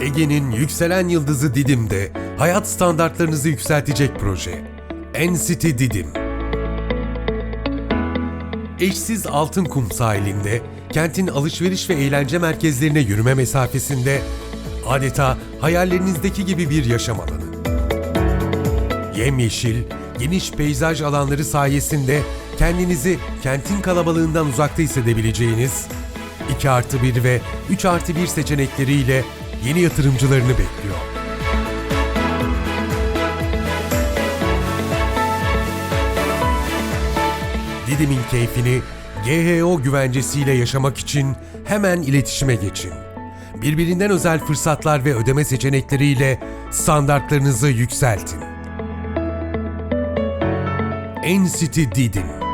Ege'nin yükselen yıldızı Didim'de hayat standartlarınızı yükseltecek proje. N-City Didim. Eşsiz altın kum sahilinde, kentin alışveriş ve eğlence merkezlerine yürüme mesafesinde adeta hayallerinizdeki gibi bir yaşam alanı. Yemyeşil, geniş peyzaj alanları sayesinde kendinizi kentin kalabalığından uzakta hissedebileceğiniz 2 artı 1 ve 3 artı 1 seçenekleriyle yeni yatırımcılarını bekliyor. Didim'in keyfini GHO güvencesiyle yaşamak için hemen iletişime geçin. Birbirinden özel fırsatlar ve ödeme seçenekleriyle standartlarınızı yükseltin. N-City Didim